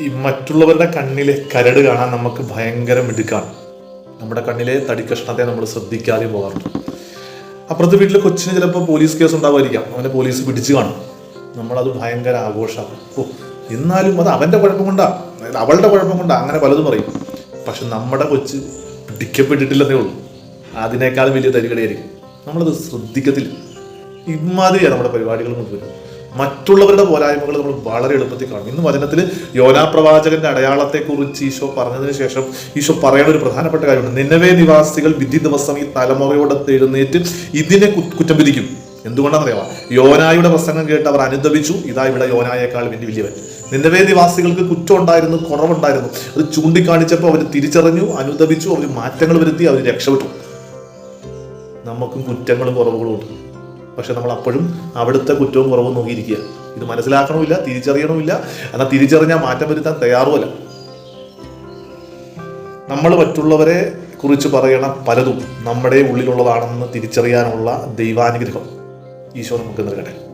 ഈ മറ്റുള്ളവരുടെ കണ്ണിലെ കരട് കാണാൻ നമുക്ക് ഭയങ്കര മിടുക്കാണ്. നമ്മുടെ കണ്ണിലെ തടിക്കഷ്ണത്തെ നമ്മൾ ശ്രദ്ധിക്കാതെ പോകാറുണ്ട്. അപ്പുറത്തെ വീട്ടിൽ കൊച്ചിന് ചിലപ്പോൾ പോലീസ് കേസ് ഉണ്ടാവുമായിരിക്കാം അവനെ പോലീസ് പിടിച്ചു കാണും. നമ്മളത് ഭയങ്കര ആഘോഷമാണ്. ഓ എന്നാലും അത് അവന്റെ കുഴപ്പം കൊണ്ടാ. അവളുടെ കുഴപ്പം കൊണ്ടാ. അങ്ങനെ പലതും പറയും. പക്ഷെ നമ്മുടെ കൊച്ച് പിടിക്കപ്പെട്ടിട്ടില്ലെന്നേ ഉള്ളൂ. അതിനേക്കാൾ വലിയ തരികടയായിരിക്കും. നമ്മളത് ശ്രദ്ധിക്കത്തില്ല. ഇമാതിരിയാണ് നമ്മുടെ പരിപാടികൾ കൊണ്ടുവരുന്നത് മറ്റുള്ളവരുടെ പോരായ്മകൾ നമ്മൾ വളരെ എളുപ്പത്തിൽ കാണും. ഇന്ന് വചനത്തിൽ യോനാ പ്രവാചകന്റെ അടയാളത്തെക്കുറിച്ച് ഈശോ പറഞ്ഞതിന് ശേഷം ഈശോ പറയുന്ന ഒരു പ്രധാനപ്പെട്ട കാര്യമാണ് നിന്നവേ നിവാസികൾ വിധി ദിവസം ഈ തലമുറയോടെ എഴുന്നേറ്റ് ഇതിനെ കുറ്റം വിധിക്കും. എന്തുകൊണ്ടാണെന്നറിയാം യോനായുടെ പ്രസംഗം കേട്ട് അവർ അനുദപിച്ചു. ഇതാ ഇവിടെ യോനായേക്കാൾ വലിയ വലിയവൻ. നിന്നവേ നിവാസികൾക്ക് കുറ്റം ഉണ്ടായിരുന്നു കുറവുണ്ടായിരുന്നു. അത് ചൂണ്ടിക്കാണിച്ചപ്പോൾ അവർ തിരിച്ചറിഞ്ഞു അനുദപിച്ചു അവർ മാറ്റങ്ങൾ വരുത്തി അവർ രക്ഷപ്പെട്ടു. നമുക്കും കുറ്റങ്ങളും കുറവുകളും ഉണ്ട്. പക്ഷെ നമ്മൾ അപ്പോഴും അവിടുത്തെ കുറ്റവും കുറവും നോക്കിയിരിക്കുക. ഇത് മനസ്സിലാക്കണമില്ല തിരിച്ചറിയണമില്ല. എന്നാൽ തിരിച്ചറിഞ്ഞാൽ മാറ്റം വരുത്താൻ തയ്യാറുമല്ല നമ്മൾ മറ്റുള്ളവരെ കുറിച്ച് പറയണ പലതും നമ്മുടെ ഉള്ളിലുള്ളതാണെന്ന് തിരിച്ചറിയാനുള്ള ദൈവാനുഗ്രഹം ഈശോ നമുക്ക് നൽകട്ടെ.